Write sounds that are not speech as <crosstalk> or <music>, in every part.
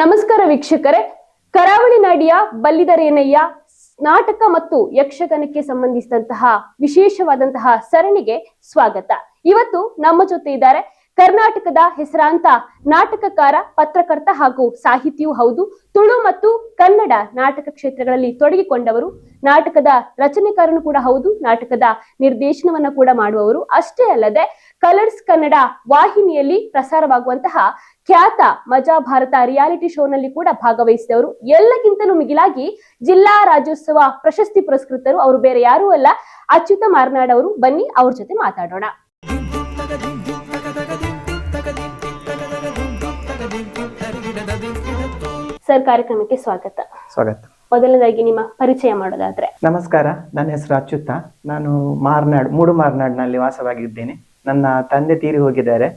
ನಮಸ್ಕಾರ ವೀಕ್ಷಕರೇ. ಕರಾವಳಿ ನಾಡಿಯ ಬಲ್ಲಿದರೇನಯ್ಯ ನಾಟಕ ಮತ್ತು ಯಕ್ಷಗಾನಕ್ಕೆ ಸಂಬಂಧಿಸಿದಂತಹ ವಿಶೇಷವಾದಂತಹ ಸರಣಿಗೆ ಸ್ವಾಗತ. ಇವತ್ತು ನಮ್ಮ ಜೊತೆ ಇದ್ದಾರೆ ಕರ್ನಾಟಕದ ಹೆಸರಾಂತ ನಾಟಕಕಾರ, ಪತ್ರಕರ್ತ ಹಾಗೂ ಸಾಹಿತಿಯೂ ಹೌದು. ತುಳು ಮತ್ತು ಕನ್ನಡ ನಾಟಕ ಕ್ಷೇತ್ರಗಳಲ್ಲಿ ತೊಡಗಿಕೊಂಡವರು. ನಾಟಕದ ರಚನೆಕಾರನು ಕೂಡ ಹೌದು. ನಾಟಕದ ನಿರ್ದೇಶನವನ್ನ ಕೂಡ ಮಾಡುವವರು. ಅಷ್ಟೇ ಅಲ್ಲದೆ, ಕಲರ್ಸ್ ಕನ್ನಡ ವಾಹಿನಿಯಲ್ಲಿ ಪ್ರಸಾರವಾಗುವಂತಹ ಖ್ಯಾತ ಮಜಾ ಭಾರತ ರಿಯಾಲಿಟಿ ಶೋನಲ್ಲಿ ಕೂಡ ಭಾಗವಹಿಸಿದವರು. ಎಲ್ಲಕ್ಕಿಂತಲೂ ಮಿಗಿಲಾಗಿ ಜಿಲ್ಲಾ ರಾಜ್ಯೋತ್ಸವ ಪ್ರಶಸ್ತಿ ಪುರಸ್ಕೃತರು. ಅವರು ಬೇರೆ ಯಾರೂ ಅಲ್ಲ. ಅಚ್ಯುತ ಮಾರ್ನಾಡ್ ಅವರು ಬನ್ನಿ, ಅವ್ರ ಜೊತೆ ಮಾತಾಡೋಣ. ಸರ್ ಕಾರ್ಯಕ್ರಮಕ್ಕೆ ಸ್ವಾಗತ. ಸ್ವಾಗತ. ಮೊದಲನೇದಾಗಿ ನಿಮ್ಮ ಪರಿಚಯ ಮಾಡೋದಾದ್ರೆ. ನಮಸ್ಕಾರ ನನ್ನ ಹೆಸರು ಅಚ್ಯುತ. ನಾನು ಮಾರ್ನಾಡ್ ಮೂಡು ಮಾರ್ನಾಡ್ನಲ್ಲಿ ವಾಸವಾಗಿದ್ದೇನೆ. ನನ್ನ ತಂದೆ ತೀರಿ ಹೋಗಿದ್ದಾರೆ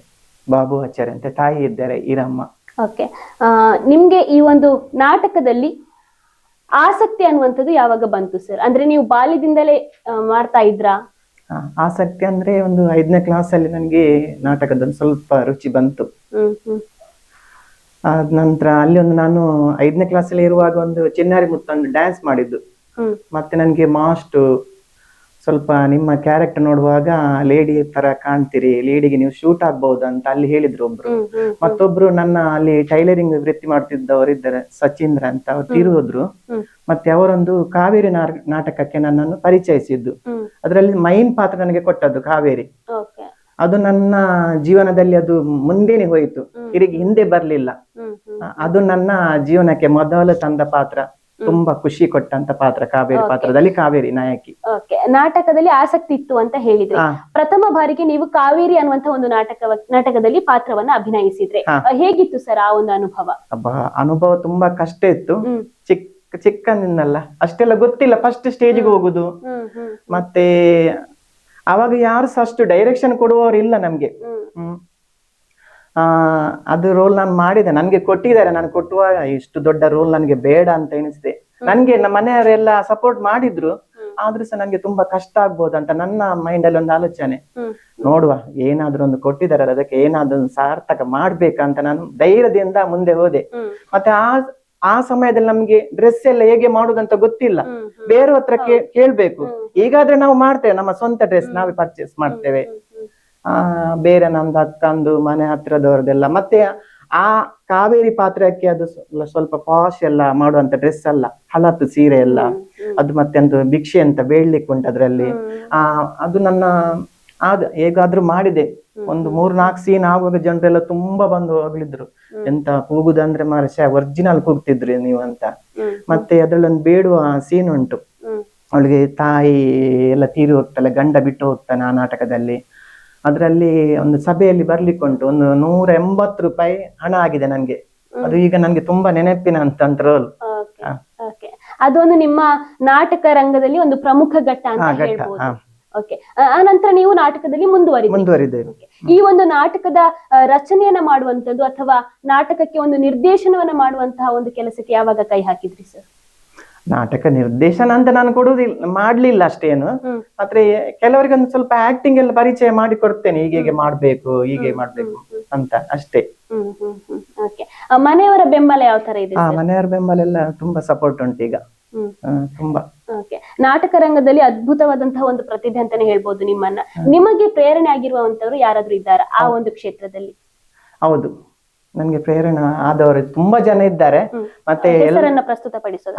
ಬಾಬು ಆಚಾರ್ಯ ಅಂತ ತಾಯಿ ಇದ್ದಾರೆ ಈರಮ್ಮ. ಓಕೆ. ನಿಮ್ಗೆ ಈ ಒಂದು ನಾಟಕದಲ್ಲಿ ಆಸಕ್ತಿ ಅನ್ನುವಂಥದ್ದು ಯಾವಾಗ ಬಂತು ಸರ್? ಅಂದ್ರೆ ನೀವು ಬಾಲ್ಯದಿಂದಲೇ ಮಾಡ್ತಾ ಇದ್ರಾ? ಆ, ಆಸಕ್ತಿ ಅಂದ್ರೆ ಒಂದು ಐದನೇ ಕ್ಲಾಸಲ್ಲಿ ನನಗೆ ನಾಟಕದ ಒಂದು ಸ್ವಲ್ಪ ರುಚಿ ಬಂತು. ಆದ ನಂತರ ಅಲ್ಲಿ ಒಂದು ನಾನು ಐದನೇ ಕ್ಲಾಸಲ್ಲಿ ಇರುವಾಗ ಒಂದು ಚಿನ್ನಾರಿ ಮುತ್ತೊಂದು ಡ್ಯಾನ್ಸ್ ಮಾಡಿದ್ದು. ಮತ್ತೆ ನನಗೆ ಮಾಸ್ಟ್ ಸ್ವಲ್ಪ ನಿಮ್ಮ ಕ್ಯಾರೆಕ್ಟರ್ ನೋಡುವಾಗ ಲೇಡಿ ತರ ಕಾಣ್ತೀರಿ ಲೇಡಿಗೆ ನೀವು ಶೂಟ್ ಆಗ್ಬಹುದು ಅಂತ ಅಲ್ಲಿ ಹೇಳಿದ್ರು ಒಬ್ರು. ಮತ್ತೊಬ್ರು ನನ್ನ ಅಲ್ಲಿ ಟೈಲರಿಂಗ್ ವೃತ್ತಿ ಮಾಡ್ತಿದ್ದವರು ಇದ್ದಾರೆ ಸಚೀಂದ್ರ ಅಂತ ಅವ್ರು ತೀರು ಹೋದ್ರು ಮತ್ತೆ ಅವರೊಂದು ಕಾವೇರಿ ನಾಟಕಕ್ಕೆ ನನ್ನನ್ನು ಪರಿಚಯಿಸಿದ್ದು. ಅದರಲ್ಲಿ ಮೈನ್ ಪಾತ್ರ ನನಗೆ ಕೊಟ್ಟದ್ದು ಕಾವೇರಿ. ಅದು ನನ್ನ ಜೀವನದಲ್ಲಿ ಅದು ಮುಂದೆನೆ ಹೋಯಿತು. ತಿರುಗಿ ಹಿಂದೆ ಬರ್ಲಿಲ್ಲ. ಅದು ನನ್ನ ಜೀವನಕ್ಕೆ ಮೊದಲು ತಂದ ಪಾತ್ರ. ತುಂಬಾ ಖುಷಿ ಕೊಟ್ಟಂತ ಪಾತ್ರ. ಕಾವೇರಿ ಪಾತ್ರದಲ್ಲಿ ಕಾವೇರಿ ನಾಯಕಿ. ನಾಟಕದಲ್ಲಿ ಆಸಕ್ತಿ ಇತ್ತು ಅಂತ ಹೇಳಿದ್ರೆ. ಪ್ರಥಮ ಬಾರಿಗೆ ನೀವು ಕಾವೇರಿ ಅನ್ನುವಂತ ಒಂದು ನಾಟಕ ನಾಟಕದಲ್ಲಿ ಪಾತ್ರವನ್ನ ಅಭಿನಯಿಸಿದ್ರೆ. ಹೇಗಿತ್ತು ಸರ್ ಆ ಒಂದು ಅನುಭವ? ಅನುಭವ ತುಂಬಾ ಕಷ್ಟ ಇತ್ತು. ಚಿಕ್ಕ ಚಿಕ್ಕಂದಿನಲ್ಲ. ಅಷ್ಟೆಲ್ಲ ಗೊತ್ತಿಲ್ಲ. ಫಸ್ಟ್ ಸ್ಟೇಜ್ಗೆ ಹೋಗುದು. ಮತ್ತೆ ಅವಾಗ ಯಾರು ಸಹ ಅಷ್ಟು ಡೈರೆಕ್ಷನ್ ಕೊಡುವವರು ಇಲ್ಲ ನಮ್ಗೆ. ಹ್ಮ್. ಆ ಅದು ರೋಲ್ ನಾನು ಮಾಡಿದೆ. ನನ್ಗೆ ಕೊಟ್ಟಿದ್ದಾರೆ. ನಾನು ಕೊಟ್ಟುವಾಗ ಇಷ್ಟು ದೊಡ್ಡ ರೋಲ್ ನನಗೆ ಬೇಡ ಅಂತ ಎನಿಸಿದೆ ನನ್ಗೆ ನಮ್ಮ ಮನೆಯವರೆಲ್ಲ ಸಪೋರ್ಟ್ ಮಾಡಿದ್ರು. ಆದ್ರೂ ಸಹ ನಂಗೆ ತುಂಬಾ ಕಷ್ಟ ಆಗ್ಬೋದು ಅಂತ ನನ್ನ ಮೈಂಡ್ ಅಲ್ಲಿ ಒಂದು ಆಲೋಚನೆ. ನೋಡುವ ಏನಾದ್ರೂ ಒಂದು ಕೊಟ್ಟಿದ್ದಾರೆ ಅದಕ್ಕೆ ಏನಾದ್ರೂ ಸಾರ್ಥಕ ಮಾಡ್ಬೇಕಂತ ನಾನು ಧೈರ್ಯದಿಂದ ಮುಂದೆ ಹೋದೆ. ಮತ್ತೆ ಆ ಆ ಸಮಯದಲ್ಲಿ ನಮ್ಗೆ ಡ್ರೆಸ್ ಎಲ್ಲ ಹೇಗೆ ಮಾಡುದಂತ ಗೊತ್ತಿಲ್ಲ. ಬೇರೆ ಹತ್ರ ಕೇಳ್ಬೇಕು. ಈಗಾದ್ರೆ ನಾವು ಮಾಡ್ತೇವೆ ನಮ್ಮ ಸ್ವಂತ ಡ್ರೆಸ್ ನಾವೇ ಪರ್ಚೇಸ್ ಮಾಡ್ತೇವೆ. ಆ ಬೇರೆ ನಮ್ದು ಅಕ್ಕಂದು ಮನೆ ಹತ್ರದವ್ರದೆಲ್ಲ ಮತ್ತೆ ಆ ಕಾವೇರಿ ಪಾತ್ರಕ್ಕೆ ಅದು ಸ್ವಲ್ಪ ಪಾಶ್ ಎಲ್ಲ ಮಾಡುವಂತ ಡ್ರೆಸ್ ಅಲ್ಲ ಹಳತ್ತು ಸೀರೆ ಎಲ್ಲ. ಅದು ಮತ್ತೆ ಒಂದು ಭಿಕ್ಷೆ ಅಂತ ಬೇಡ್ಲಿಕ್ಕೆ ಉಂಟು ಅದ್ರಲ್ಲಿ. ಆ ಅದು ನನ್ನ ಆದ ಹೇಗಾದ್ರೂ ಮಾಡಿದೆ. ಒಂದು ಮೂರ್ ನಾಲ್ಕು ಸೀನ್ ಆಗುವಾಗ ಜನರೆಲ್ಲ ತುಂಬಾ ಬಂದು ಹೋಗ್ಲಿದ್ರು. ಎಂತ ಕೂಗುದಂದ್ರೆ ಮರಶ ಒರಿಜಿನಲ್ ಕೂಗ್ತಿದ್ರಿ ನೀವು ಅಂತ. ಮತ್ತೆ ಅದ್ರಲ್ಲಿ ಒಂದು ಬೇಡುವ ಸೀನ್ ಉಂಟು. ಅವಳಿಗೆ ತಾಯಿ ಎಲ್ಲ ತೀರಿ ಹೋಗ್ತಾಳೆ ಗಂಡ ಬಿಟ್ಟು ಹೋಗ್ತಾನೆ ಆ ನಾಟಕದಲ್ಲಿ. ಅದರಲ್ಲಿ ಒಂದು ಸಭೆಯಲ್ಲಿ ಬರ್ಲಿಕ್ಕೆ ಉಂಟು ಒಂದು ನೂರ ಎಂಬತ್ತು ರೂಪಾಯಿ ಹಣ ಆಗಿದೆ ನನ್ಗೆ. ಅದು ಈಗ ನನ್ಗೆ ತುಂಬಾ ನೆನಪಿನ ಅಂತ ರೋಲ್ ಅದೊಂದು ನಿಮ್ಮ ನಾಟಕ ರಂಗದಲ್ಲಿ ಒಂದು ಪ್ರಮುಖ ಘಟ್ಟ ಘಟ್ಟ ಓಕೆ ಆ ನಂತರ ನೀವು ನಾಟಕದಲ್ಲಿ ಮುಂದುವರಿದ ಈ ಒಂದು ನಾಟಕದ ರಚನೆಯನ್ನ ಮಾಡುವಂತದ್ದು ಅಥವಾ ನಾಟಕಕ್ಕೆ ಒಂದು ನಿರ್ದೇಶನವನ್ನ ಮಾಡುವಂತಹ ಒಂದು ಕೆಲಸಕ್ಕೆ ಯಾವಾಗ ಕೈ ಹಾಕಿದ್ರಿ ಸರ್ ನಾಟಕ ನಿರ್ದೇಶನ ಅಂತ ನಾನು ಕೊಡುವುದಿಲ್ಲ ಮಾಡ್ಲಿಲ್ಲ ಅಷ್ಟೇನು. ಆದ್ರೆ ಕೆಲವರಿಗೆ ಒಂದು ಸ್ವಲ್ಪ ಆಕ್ಟಿಂಗ್ ಎಲ್ಲ ಪರಿಚಯ ಮಾಡಿ ಕೊಡ್ತೇನೆ ಹೀಗೆ ಹೀಗೆ ಮಾಡ್ಬೇಕು ಹೀಗೆ ಮಾಡ್ಬೇಕು ಅಂತ ಅಷ್ಟೇ. ಹ್ಮ್ ಹ್ಮ್ ಹ್ಮ್. ಓಕೆ ಮನೆಯವರ ಬೆಂಬಲ ಯಾವ ತರ ಇದೆ ಮನೆಯವರ ಬೆಂಬಲ ಎಲ್ಲ ತುಂಬಾ ಸಪೋರ್ಟ್ ಉಂಟು ಈಗ ತುಂಬಾ. ಓಕೆ ನಾಟಕ ರಂಗದಲ್ಲಿ ಅದ್ಭುತವಾದಂತಹ ಒಂದು ಪ್ರತಿಭೆ ಅಂತಾನೆ ಹೇಳ್ಬೋದು ನಿಮ್ಮನ್ನ. ನಿಮಗೆ ಪ್ರೇರಣೆ ಆಗಿರುವಂತವ್ರು ಯಾರಾದ್ರೂ ಇದ್ದಾರೆ ಆ ಒಂದು ಕ್ಷೇತ್ರದಲ್ಲಿ? ಹೌದು. ನನ್ಗೆ ಪ್ರೇರಣೆ ಆದವರು ತುಂಬಾ ಜನ ಇದ್ದಾರೆ. ಮತ್ತೆ ಎಲ್ಲರನ್ನ ಪ್ರಸ್ತುತಪಡಿಸೋದು.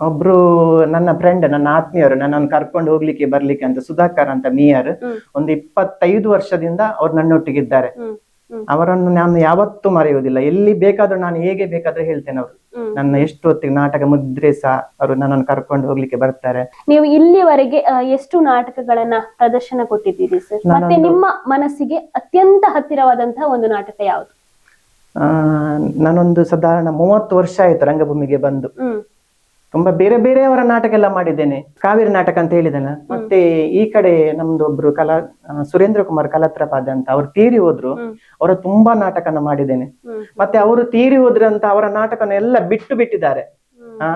ಒಬ್ರು ನನ್ನ ಫ್ರೆಂಡ್ ನನ್ನ ಆತ್ಮೀಯರು ನನ್ನನ್ನು ಕರ್ಕೊಂಡು ಹೋಗ್ಲಿಕ್ಕೆ ಬರ್ಲಿಕ್ಕೆ ಅಂತ ಸುಧಾಕರ್ ಅಂತ ಮೀಯರ್ ಒಂದು ಇಪ್ಪತ್ತೈದು ವರ್ಷದಿಂದ ಅವ್ರು ನನ್ನೊಟ್ಟಿಗಿದ್ದಾರೆ ಅವರನ್ನು ನಾನು ಯಾವತ್ತೂ ಮರೆಯುವುದಿಲ್ಲ. ಎಲ್ಲಿ ಬೇಕಾದ್ರೂ ನಾನು ಹೇಗೆ ಬೇಕಾದ್ರೂ ಹೇಳ್ತೇನೆ ಅವರು. ನನ್ನ ಎಷ್ಟು ಹೊತ್ತಿಗೆ ನಾಟಕ ಮುದ್ರೆ ಸಹ ಅವರು ನನ್ನನ್ನು ಕರ್ಕೊಂಡು ಹೋಗ್ಲಿಕ್ಕೆ ಬರ್ತಾರೆ. ನೀವು ಇಲ್ಲಿವರೆಗೆ ಆ, ಎಷ್ಟು ನಾಟಕಗಳನ್ನ ಪ್ರದರ್ಶನ ಕೊಟ್ಟಿದ್ದೀರಿ ಸರ್? ಮತ್ತೆ ನಿಮ್ಮ ಮನಸ್ಸಿಗೆ ಅತ್ಯಂತ ಹತ್ತಿರವಾದಂತಹ ಒಂದು ನಾಟಕ ಯಾವುದು? ಆ ನಾನೊಂದು ಸಾಧಾರಣ ಮೂವತ್ತು ವರ್ಷ ಆಯ್ತು ರಂಗಭೂಮಿಗೆ ಬಂದು. ಹ್ಮ್. ತುಂಬಾ ಬೇರೆ ಬೇರೆಯವರ ನಾಟಕ ಎಲ್ಲ ಮಾಡಿದ್ದೇನೆ. ಕಾವೇರಿ ನಾಟಕ ಅಂತ ಹೇಳಿದಲ್ಲ? ಮತ್ತೆ ಈ ಕಡೆ ನಮ್ದು ಒಬ್ರು ಕಲಾ ಸುರೇಂದ್ರ ಕುಮಾರ್ ಕಲತ್ರಪಾದ ಅಂತ ಅವ್ರು ತೀರಿ ಹೋದ್ರು. ಅವರ ತುಂಬಾ ನಾಟಕನ ಮಾಡಿದ್ದೇನೆ. ಮತ್ತೆ ಅವರು ತೀರಿ ಹೋದ್ರಂತ ಅವರ ನಾಟಕನ ಎಲ್ಲ ಬಿಟ್ಟು ಬಿಟ್ಟಿದ್ದಾರೆ.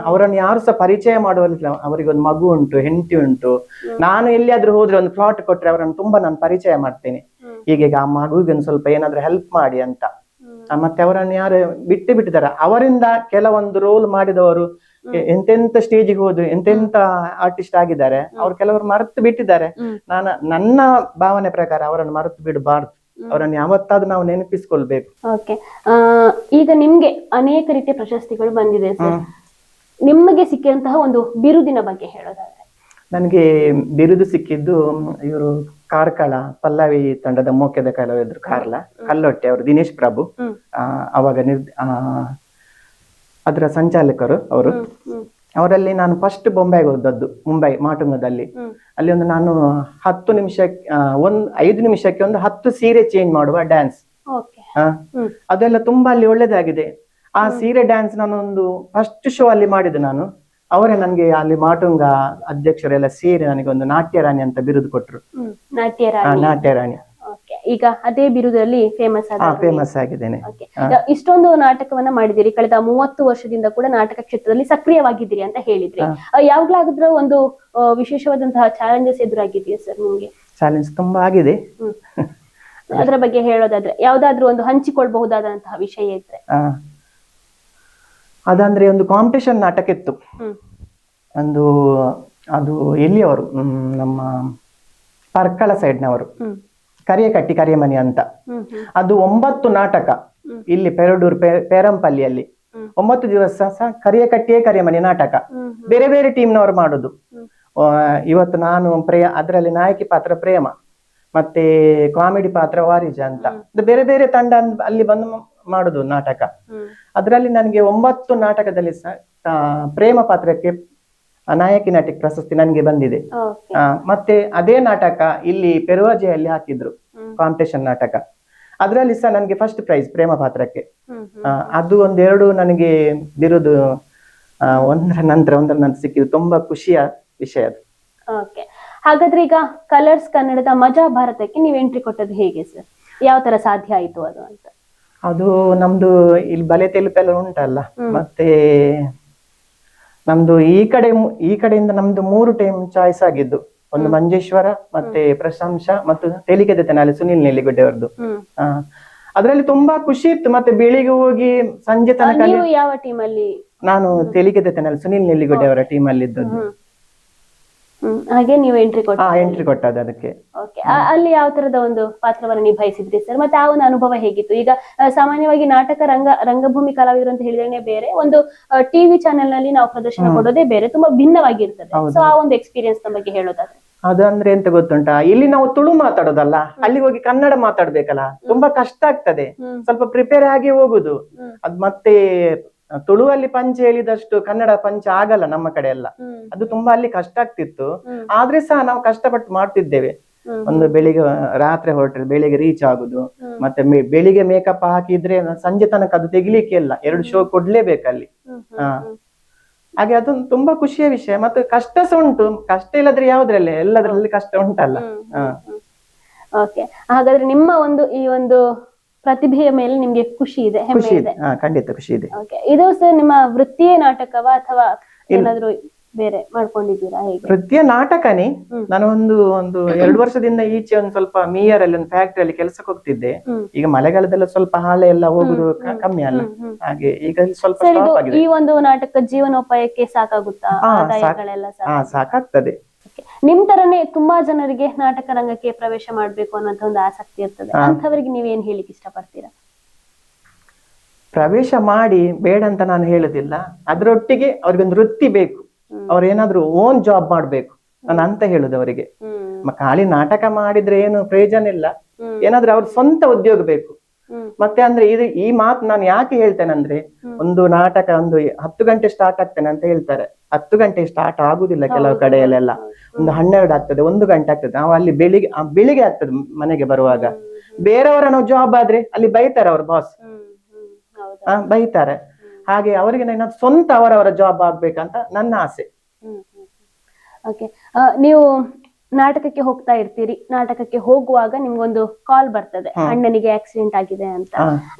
ಅವರನ್ನು ಯಾರು ಸಹ ಪರಿಚಯ ಮಾಡುವಲ್ಲ ಅವರಿಗೆ ಒಂದು ಮಗು ಉಂಟು ಹೆಂಡತಿ ಉಂಟು. ನಾನು ಎಲ್ಲಿಯಾದ್ರೂ ಹೋದ್ರೆ ಒಂದು ಪ್ಲಾಟ್ ಕೊಟ್ರೆ ಅವರನ್ನು ತುಂಬಾ ನಾನು ಪರಿಚಯ ಮಾಡ್ತೇನೆ. ಹೀಗೆ ಆ ಮಗುವಿಗೆ ಒಂದು ಸ್ವಲ್ಪ ಏನಾದ್ರೂ ಹೆಲ್ಪ್ ಮಾಡಿ ಅಂತ. ಮತ್ತೆ ಅವರನ್ನು ಯಾರು ಬಿಟ್ಟು ಬಿಟ್ಟಿದ್ದಾರೆ. ಅವರಿಂದ ಕೆಲವೊಂದು ರೋಲ್ ಮಾಡಿದವರು ಎಂತೆಂತ ಸ್ಟೇಜಿಗೆ ಹೋದ್ರು ಎಂತೆಂತ ಆರ್ಟಿಸ್ಟ್ ಆಗಿದ್ದಾರೆ ಅವ್ರು ಕೆಲವರು ಮರೆತು ಬಿಟ್ಟಿದ್ದಾರೆ. ನಾನು ನನ್ನ ಭಾವನೆ ಪ್ರಕಾರ ಅವರನ್ನು ಮರೆತು ಬಿಡಬಾರ್ದು. ಅವರನ್ನು ಯಾವತ್ತಾದ್ರೂ ನಾವು ನೆನಪಿಸ್ಕೊಳ್ಬೇಕು. ಓಕೆ. ಈಗ ನಿಮ್ಗೆ ಅನೇಕ ರೀತಿಯ ಪ್ರಶಸ್ತಿಗಳು ಬಂದಿದೆ ಸರ್ ನಿಮಗೆ ಸಿಕ್ಕಿದಂತಹ ಒಂದು ಬಿರುದಿನ ಬಗ್ಗೆ ಹೇಳೋದಾದ್ರೆ. ನನಗೆ ಬಿರುದು ಸಿಕ್ಕಿದ್ದು ಇವರು ಕಾರ್ಕಳ ಪಲ್ಲವಿ ತಂಡದ ಮೋಕ್ಯದ ಕಲಾವಿದರು ಕಾರ್ಲ ಕಲ್ಲೊಟ್ಟೆ ಅವರು ದಿನೇಶ್ ಪ್ರಭು. ಅವಾಗ ನಿರ್ ಅದರ ಸಂಚಾಲಕರು ಅವರು. ಅವರಲ್ಲಿ ನಾನು ಫಸ್ಟ್ ಬೊಂಬೈಗೆ ಹೋದದ್ದು ಮುಂಬೈ ಮಾಟುಂಗದಲ್ಲಿ ಅಲ್ಲಿ ಒಂದು ನಾನು ಹತ್ತು ನಿಮಿಷ ಒಂದು ಒಂದ್ ಐದು ನಿಮಿಷಕ್ಕೆ ಒಂದು ಹತ್ತು ಸೀರೆ ಚೇಂಜ್ ಮಾಡುವ ಡ್ಯಾನ್ಸ್ ಅದೆಲ್ಲ ತುಂಬಾ ಅಲ್ಲಿ ಒಳ್ಳೇದಾಗಿದೆ. ಆ ಸೀರೆ ಡ್ಯಾನ್ಸ್ ನಾನೊಂದು ಫಸ್ಟ್ ಶೋ ಅಲ್ಲಿ ಮಾಡಿದೆ ನಾನು. ಅವರೇ ನನಗೆ ಅಲ್ಲಿ ಮಾಟುಂಗ ಅಧ್ಯಕ್ಷರೆಲ್ಲ ಸೇರಿ ನನಗೆ ಒಂದು ನಾಟ್ಯ ರಾಣಿ ಅಂತ ಬಿರುದು ಕೊಟ್ಟರು. ನಾಟ್ಯ ರಾಣಿ ನಾಟ್ಯ ರಾಣಿ ಓಕೆ ಈಗ ಅದೇ ಬಿರುದಲ್ಲಿ ಫೇಮಸ್ ಫೇಮಸ್ ಆಗಿದ್ದೇನೆ. ಇಷ್ಟೊಂದು ನಾಟಕವನ್ನ ಮಾಡಿದಿರಿ ಕಳೆದ ಮೂವತ್ತು ವರ್ಷದಿಂದ ಕೂಡ ನಾಟಕ ಕ್ಷೇತ್ರದಲ್ಲಿ ಸಕ್ರಿಯವಾಗಿದ್ದೀರಿ ಅಂತ ಹೇಳಿದ್ರಿ. ಯಾವಾಗ್ಲಾಗಿದ್ರೂ ಯಾವಾಗ್ಲಾದ್ರೂ ಒಂದು ವಿಶೇಷವಾದಂತಹ ಚಾಲೆಂಜಸ್ ಎದುರಾಗಿದೆಯಾ ಸರ್ ನಿಮ್ಗೆ? ಚಾಲೆಂಜ್ ತುಂಬಾ ಆಗಿದೆ. ಅದರ ಬಗ್ಗೆ ಹೇಳೋದಾದ್ರೆ ಯಾವ್ದಾದ್ರು ಒಂದು ಹಂಚಿಕೊಳ್ಬಹುದಾದಂತಹ ವಿಷಯ ಇದ್ರೆ. ಆ, ಅದಂದ್ರೆ ಒಂದು ಕಾಂಪಿಟೇಷನ್ ನಾಟಕ ಇತ್ತು. ಒಂದು ಅದು ಎಲ್ಲಿಯವರು? ನಮ್ಮ ಪರ್ಕಳ ಸೈಡ್ನವರು. ಕರಿಯಕಟ್ಟಿ ಕರಿಯಮನಿ ಅಂತ. ಅದು ಒಂಬತ್ತು ನಾಟಕ ಇಲ್ಲಿ ಪೆರಡೂರ್ ಪೇರಂಪಲ್ಲಿಯಲ್ಲಿ. ಒಂಬತ್ತು ದಿವಸ ಸಹ ಕರಿಯಕಟ್ಟಿಯೇ ಕರಿಯಮನಿ ನಾಟಕ. ಬೇರೆ ಬೇರೆ ಟೀಮ್ನವರು ಮಾಡುದು. ಇವತ್ತು ನಾನು ಪ್ರೇಯ ಅದರಲ್ಲಿ ನಾಯಕಿ ಪಾತ್ರ ಪ್ರೇಮ ಮತ್ತೆ ಕಾಮಿಡಿ ಪಾತ್ರ ವಾರಿಜ ಅಂತ. ಬೇರೆ ಬೇರೆ ತಂಡ ಅಲ್ಲಿ ಬಂದು ಮಾಡುದು ನಾಟಕ. ಅದರಲ್ಲಿ ನನಗೆ ಒಂಬತ್ತು ನಾಟಕದಲ್ಲಿ ಸಹ ಪ್ರೇಮ ಪಾತ್ರಕ್ಕೆ ನಾಯಕಿ ನಾಟಕ ಪ್ರಶಸ್ತಿ ನನಗೆ ಬಂದಿದೆ. ಆ, ಮತ್ತೆ ಅದೇ ನಾಟಕ ಇಲ್ಲಿ ಪೆರುವಾಜೆಯಲ್ಲಿ ಹಾಕಿದ್ರು. ಕಾಂಪಿಟೇಷನ್ ನಾಟಕ. ಅದರಲ್ಲಿ ಸಹ ನನಗೆ ಫಸ್ಟ್ ಪ್ರೈಸ್ ಪ್ರೇಮ ಪಾತ್ರಕ್ಕೆ. ಹ್ಮ್ ಹ್ಮ್. ಆ, ಅದು ಒಂದೆರಡು ನನಗೆ ಬಿರುದು ಆ, ಒಂದರ ನಂತರ ಒಂದರ ನಂತರ ಸಿಕ್ಕಿದ್ದು. ತುಂಬಾ ಖುಷಿಯ ವಿಷಯ ಅದು. ಓಕೆ ಹಾಗಾದ್ರೆ ಈಗ ಕಲರ್ಸ್ ಕನ್ನಡದ ಮಜಾ ಭಾರತಕ್ಕೆ ನೀವು ಎಂಟ್ರಿ ಕೊಟ್ಟದ್ದು ಹೇಗೆ ಸರ್ ಯಾವ ತರ ಸಾಧ್ಯ ಆಯ್ತು ಅದು ಅಂತ? ಅದು ನಮ್ದು ಇಲ್ಲಿ ಬಲೆ ತೆಲುಪೆಲ್ಲ ಉಂಟಲ್ಲ. ಮತ್ತೆ ನಮ್ದು ಈ ಕಡೆ ಈ ಕಡೆಯಿಂದ ನಮ್ದು ಮೂರು ಟೈಮ್ ಚಾಯ್ಸ್ ಆಗಿದ್ದು. ಒಂದು ಮಂಜೇಶ್ವರ ಮತ್ತೆ ಪ್ರಶಂಸ ಮತ್ತು ತೆಲಿಕೆ ತೆನಾಲಿ ಸುನಿಲ್ ನೆಲ್ಲಿಗುಡ್ಡೆ ಅವ್ರದ್ದು ಅದ್ರಲ್ಲಿ ತುಂಬಾ ಖುಷಿ ಇತ್ತು. ಮತ್ತೆ ಬೆಳಿಗ್ಗೆ ಹೋಗಿ ಸಂಜೆ ತನಕ ಯಾವ ಟೀಮ್ ಅಲ್ಲಿ? ನಾನು ತೆಲಿಕೆ ತೆನಾಲಿ ಸುನಿಲ್ ನೆಲ್ಲಿಗುಡ್ಡೆ ಅವರ ಟೀಮ್ ಅಲ್ಲಿ ಇದ್ದದ್ದು ಹಾಗೆ ನೀವು ಎಂಟ್ರಿ ಕೊಟ್ಟ ಎಂಟ್ರಿ ಕೊಟ್ಟದ್ದು ಅದಕ್ಕೆ. ಓಕೆ ಅಲ್ಲಿ ಯಾವ ತರದ ಒಂದು ಪಾತ್ರವನ್ನು ನಿಭಾಯಿಸಿದ್ರಿ ಸರ್ ಮತ್ತೆ ಆ ಒಂದು ಅನುಭವ ಹೇಗಿತ್ತು? ಈಗ ಸಾಮಾನ್ಯವಾಗಿ ನಾಟಕ ರಂಗ ರಂಗಭೂಮಿ ಕಲಾವಿದರು ಅಂತ ಹೇಳಿದ್ರೆ ಬೇರೆ ಒಂದು ಟಿವಿ ಚಾನೆಲ್ನಲ್ಲಿ ನಾವು ಪ್ರದರ್ಶನ ಕೊಡೋದೇ ಬೇರೆ ತುಂಬಾ ಭಿನ್ನವಾಗಿರ್ತದೆ. ಸೊ ಆ ಒಂದು ಎಕ್ಸ್ಪೀರಿಯನ್ಸ್ನ ಬಗ್ಗೆ ಹೇಳೋದಾದ್ರೆ. ಅದು ಅಂದ್ರೆ ಎಂತ ಗೊತ್ತುಂಟಾ? ಇಲ್ಲಿ ನಾವು ತುಳು ಮಾತಾಡೋದಲ್ಲ ಅಲ್ಲಿ ಹೋಗಿ ಕನ್ನಡ ಮಾತಾಡ್ಬೇಕಲ್ಲ ತುಂಬಾ ಕಷ್ಟ ಆಗ್ತದೆ. ಸ್ವಲ್ಪ ಪ್ರಿಪೇರ್ ಆಗಿ ಹೋಗುದು. ಅದ್ ಮತ್ತೆ ತುಳುವಲ್ಲಿ ಪಂಚ ಹೇಳಿದಷ್ಟು ಕನ್ನಡ ಪಂಚ ಆಗಲ್ಲ ನಮ್ಮ ಕಡೆ ಎಲ್ಲ. ಅದು ತುಂಬಾ ಅಲ್ಲಿ ಕಷ್ಟ ಆಗ್ತಿತ್ತು. ಆದ್ರೆ ಸಹ ನಾವು ಕಷ್ಟಪಟ್ಟು ಮಾಡ್ತಿದ್ದೇವೆ. ಒಂದು ಬೆಳಿಗ್ಗೆ ರಾತ್ರಿ ಹೊರಟ್ರೆ ಬೆಳಿಗ್ಗೆ ರೀಚ್ ಆಗುದು. ಮತ್ತೆ ಬೆಳಿಗ್ಗೆ ಮೇಕಪ್ ಹಾಕಿದ್ರೆ ಸಂಜೆ ತನಕ ಅದು ತೆಗಿಲಿಕ್ಕೆ ಇಲ್ಲ. ಎರಡು ಶೋ ಕೊಡ್ಲೇಬೇಕಲ್ಲಿ ಹಾ. ಹಾಗೆ ಅದೊಂದು ತುಂಬಾ ಖುಷಿಯ ವಿಷಯ. ಮತ್ತೆ ಕಷ್ಟ ಸಹ ಉಂಟು. ಕಷ್ಟ ಇಲ್ಲದ್ರೆ ಯಾವ್ದ್ರಲ್ಲಿ? ಎಲ್ಲದ್ರಲ್ಲಿ ಕಷ್ಟ ಉಂಟಲ್ಲ. ಹಾಗಾದ್ರೆ ನಿಮ್ಮ ಒಂದು ಈ ಒಂದು ಪ್ರತಿಭೆಯ ಮೇಲೆ ನಿಮ್ಗೆ ಖುಷಿ ಇದೆ ಹೆಮ್ಮೆ ಖುಷಿ ಇದೆ. ಇದೆ. ಹಾ ಖಂಡಿತ ಖುಷಿ ಇದೆ. ಓಕೆ ಇದು ಸರ್ ನಿಮ್ಮ ವೃತ್ತಿಯ ನಾಟಕವಾ ಅಥವಾ ಏನಾದ್ರು ಬೇರೆ ಮಾಡ್ಕೊಂಡಿದ್ದೀರಾ ಹೇಗೆ? ನೃತ್ಯ ನಾಟಕನೇ. ಹ್ಮ್. ನಾನು ಒಂದು ಒಂದು ಎರಡು ವರ್ಷದಿಂದ ಈಚೆ ಒಂದು ಸ್ವಲ್ಪ ಮೀಯರ್ ಅಲ್ಲಿ ಒಂದು ಫ್ಯಾಕ್ಟರಿ ಅಲ್ಲಿ ಕೆಲಸಕ್ಕೆ ಹೋಗ್ತಿದ್ದೆ. ಹ್ಮ್. ಈಗ ಮಳೆಗಾಲದಲ್ಲಿ ಸ್ವಲ್ಪ ಹಾಳೆ ಎಲ್ಲ ಹೋಗುದು ಕ- ಕಮ್ಮಿ ಅಲ್ಲ. ಹ್ಮ್, ಹ್ಮ್. ಹಾಗೆ ಈಗ ಇಲ್ಲಿ ಸ್ವಲ್ಪ ಸರ್ ಇದು ಸ್ಟಾಪ್ ಆಗಿದೆ. ಈ ಒಂದು ನಾಟಕ ಜೀವನೋಪಾಯಕ್ಕೆ ಸಾಕಾಗುತ್ತಾ? ಹಾ, ಆದಾಯಗಳೆಲ್ಲ ಹಾ ಸಾಕಾಗ್ತದೆ. ನಿಮ್ ತರನೇ ತುಂಬಾ ಜನರಿಗೆ ನಾಟಕ ರಂಗಕ್ಕೆ ಪ್ರವೇಶ ಮಾಡ್ಬೇಕು ಅನ್ನೋಂತ ಒಂದು ಆಸಕ್ತಿ ಇರ್ತದೆ. ಅಂತವರಿಗೆ ನೀವೇನ್ ಹೇಳಿಕ್ ಇಷ್ಟಪಡ್ತೀರಾ? ಪ್ರವೇಶ ಮಾಡಿ ಬೇಡ ಅಂತ ನಾನು ಹೇಳುದಿಲ್ಲ. ಅದ್ರೊಟ್ಟಿಗೆ ಅವ್ರಿಗೊಂದು ವೃತ್ತಿ ಬೇಕು. ಅವ್ರೇನಾದ್ರೂ ಓನ್ ಜಾಬ್ ಮಾಡ್ಬೇಕು. ನಾನು ಅಂತ ಹೇಳುದು ಅವರಿಗೆ. ಖಾಲಿ ನಾಟಕ ಮಾಡಿದ್ರೆ ಏನು ಪ್ರಯೋಜನ ಇಲ್ಲ. ಏನಾದ್ರೂ ಅವ್ರ ಸ್ವಂತ ಉದ್ಯೋಗ ಬೇಕು. ಮತ್ತೆ ಅಂದ್ರೆ ಇದು ಈ ಮಾತು ನಾನು ಯಾಕೆ ಹೇಳ್ತೇನೆ ಅಂದ್ರೆ ಒಂದು ನಾಟಕ ಒಂದು ಹತ್ತು ಗಂಟೆ ಸ್ಟಾರ್ಟ್ ಆಗ್ತೇನೆ ಅಂತ ಹೇಳ್ತಾರೆ. ಹತ್ತು ಗಂಟೆ ಸ್ಟಾರ್ಟ್ ಆಗುದಿಲ್ಲ ಕೆಲವು ಕಡೆಯಲ್ಲೆಲ್ಲ. ಒಂದು ಹನ್ನೆರಡು ಆಗ್ತದೆ ಒಂದು ಗಂಟೆ ಆಗ್ತದೆ. ನಾವು ಅಲ್ಲಿ ಬೆಳಿಗ್ಗೆ ಬೆಳಿಗ್ಗೆ ಆಗ್ತದೆ ಮನೆಗೆ ಬರುವಾಗ. ಬೇರೆಯವರ ನಾವು ಜಾಬ್ ಆದ್ರೆ ಅಲ್ಲಿ ಬೈತಾರೆ ಅವ್ರ ಬಾಸ್ ಬೈತಾರೆ. ಹಾಗೆ ಅವರಿಗೆ ಸ್ವಂತ ಅವರವರ ಜಾಬ್ ಆಗ್ಬೇಕಂತ ನನ್ನ ಆಸೆ. ಓಕೆ ನೀವು ನಾಟಕಕ್ಕೆ ಹೋಗ್ತಾ ಇರ್ತೀರಿ. ನಾಟಕಕ್ಕೆ ಹೋಗುವಾಗ ನಿಮ್ಗೊಂದು ಕಾಲ್ ಬರ್ತದೆ. ಅಣ್ಣನಿಗೆ ಆಕ್ಸಿಡೆಂಟ್ ಆಗಿದೆ ಅಂತ.